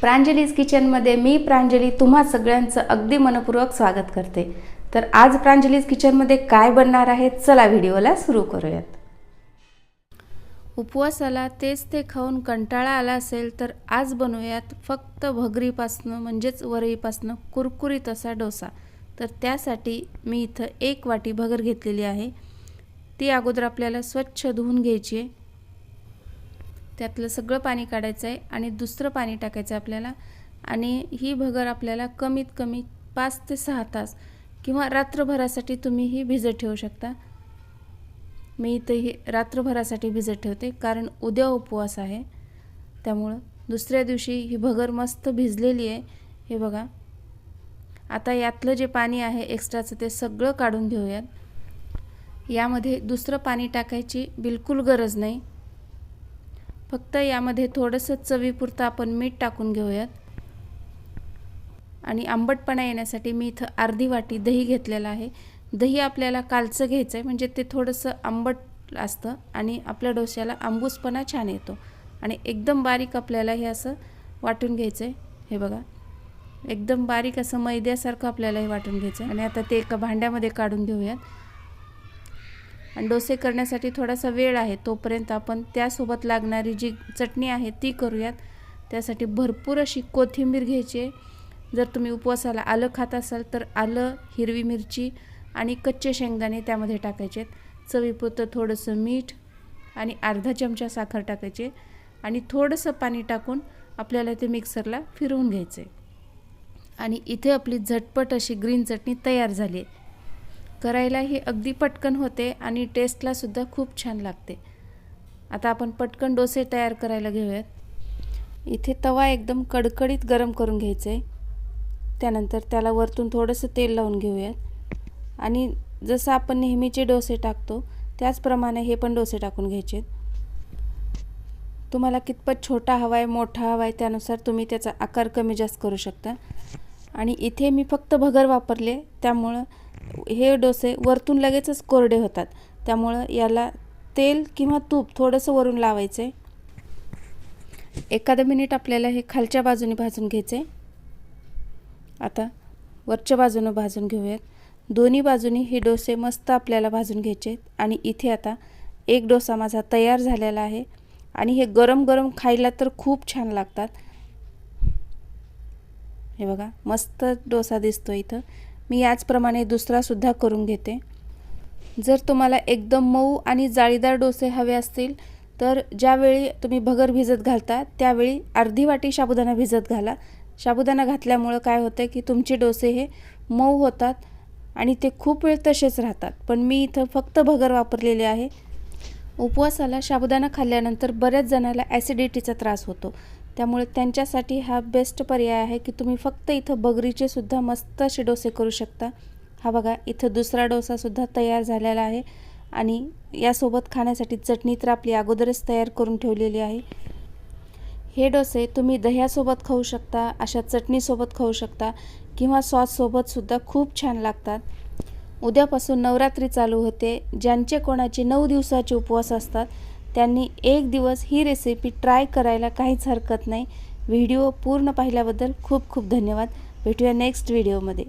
प्रांजलीज किचनमध्ये मी प्रांजली तुम्हा सगळ्यांचं अगदी मनपूर्वक स्वागत करते. तर आज प्रांजलीज किचनमध्ये काय बनणार आहे? चला व्हिडिओला सुरू करूयात. उपवासाला तेच ते खाऊन कंटाळा आला असेल तर आज बनवूयात फक्त भगरीपासनं म्हणजेच वरईपासनं कुरकुरीत असा डोसा. तर त्यासाठी मी इथं एक वाटी भगर घेतलेली आहे. ती अगोदर आपल्याला स्वच्छ धुवून घ्यायची आहे. त्यातलं सगळं पाणी काढायचं आहे आणि दुसरं पाणी टाकायचं आहे आपल्याला. आणि ही भगर आपल्याला कमीत कमी पाच ते सहा तास किंवा रात्रभरासाठी तुम्ही ही भिजत ठेवू शकता. मी इथं ही रात्रभरासाठी भिजत ठेवते कारण उद्या उपवास आहे. त्यामुळं दुसऱ्या दिवशी ही भगर मस्त भिजलेली आहे हे बघा. आता यातलं जे पाणी आहे एक्स्ट्राचं ते सगळं काढून घेऊयात. यामध्ये दुसरं पाणी टाकायची बिलकुल गरज नाही. फक्त यामध्ये थोडंसं चवीपुरतं आपण मीठ टाकून घेऊयात. आणि आंबटपणा येण्यासाठी मी इथं अर्धी वाटी दही घेतलेलं आहे. दही आपल्याला कालचं घ्यायचं आहे म्हणजे ते थोडंसं आंबट असतं आणि आपल्या डोश्याला आंबूसपणा छान येतो. आणि एकदम बारीक आपल्याला हे असं वाटून घ्यायचं आहे हे बघा एकदम बारीक असं मैद्यासारखं आपल्याला हे वाटून घ्यायचं आहे आणि आता ते एका भांड्यामध्ये काढून घेऊयात. आणि डोसे करण्यासाठी थोडासा वेळ आहे तोपर्यंत आपण त्यासोबत लागणारी जी चटणी आहे ती करूयात. त्यासाठी भरपूर अशी कोथिंबीर घ्यायची जर तुम्ही उपवासाला आलं खात असाल तर आलं हिरवी मिरची आणि कच्चे शेंगदाणे त्यामध्ये टाकायचे आहेत. चवीपुरतं थोडंसं मीठ आणि अर्धा चमचा साखर टाकायचे आणि थोडंसं पाणी टाकून आपल्याला ते मिक्सरला फिरवून घ्यायचं आहे. आणि इथे आपली झटपट अशी ग्रीन चटणी तयार झाली आहे. करायलाही अगदी पटकन होते आणि टेस्टलासुद्धा खूप छान लागते. आता आपण पटकन डोसे तयार करायला घेऊयात. इथे तवा एकदम कडकडीत गरम करून घ्यायचं. आहे त्यानंतर त्याला वरतून थोडंसं तेल लावून घेऊयात. आणि जसं आपण नेहमीचे डोसे टाकतो त्याचप्रमाणे हे पण डोसे टाकून घ्यायचे. तुम्हाला कितपत छोटा हवा आहे मोठा हवा आहे त्यानुसार तुम्ही त्याचा आकार कमी जास्त करू शकता. आणि इथे मी फक्त भगर वापरले त्यामुळं हे डोसे वरतून लगेचच कोरडे होतात. त्यामुळं याला तेल किंवा तूप थोडंसं वरून लावायचं. आहे एखादं मिनिट आपल्याला हे खालच्या बाजूने भाजून घ्यायचं. आता वरच्या बाजूनं भाजून घेऊयात. दोन्ही बाजूनी हे डोसे मस्त आपल्याला भाजून घ्यायचे आहेत. आणि इथे आता एक डोसा माझा तयार झालेला आहे. आणि हे गरम गरम खायला तर खूप छान लागतात. हे बघा मस्त डोसा दिसतो इथं. मी याचप्रमाणे दुसरासुद्धा करून घेते. जर तुम्हाला एकदम मऊ आणि जाळीदार डोसे हवे असतील तर ज्यावेळी तुम्ही भगर भिजत घालता त्यावेळी अर्धी वाटी साबुदाणा भिजत घाला. साबुदाणा घातल्यामुळं काय होतं की तुमचे डोसे हे मऊ होतात आणि ते खूप वेळ तसेच राहतात. पण मी इथं फक्त भगर वापरलेले आहे. उपवासाला साबुदाणा खाल्ल्यानंतर बऱ्याच जणाला ॲसिडिटीचा त्रास होतो. त्यामुळे त्यांच्यासाठी हा बेस्ट पर्याय आहे की तुम्ही फक्त इथं बगरीचे सुद्धा मस्त असे डोसे करू शकता. हा बघा इथं दुसरा डोसासुद्धा तयार झालेला आहे आणि यासोबत खाण्यासाठी चटणी तर आपली अगोदरच तयार करून ठेवलेली आहे. हे डोसे तुम्ही दह्यासोबत खाऊ शकता अशा चटणीसोबत खाऊ शकता किंवा सॉससोबतसुद्धा खूप छान लागतात. उद्यापासून नवरात्री चालू होते ज्यांचे कोणाचे नऊ दिवसाचे उपवास असतात त्यांनी एक दिवस ही रेसिपी ट्राय करायला काहीच हरकत नाही. व्हिडिओ पूर्ण पाहिल्याबद्दल खूप खूप धन्यवाद. भेटूया नेक्स्ट व्हिडिओमध्ये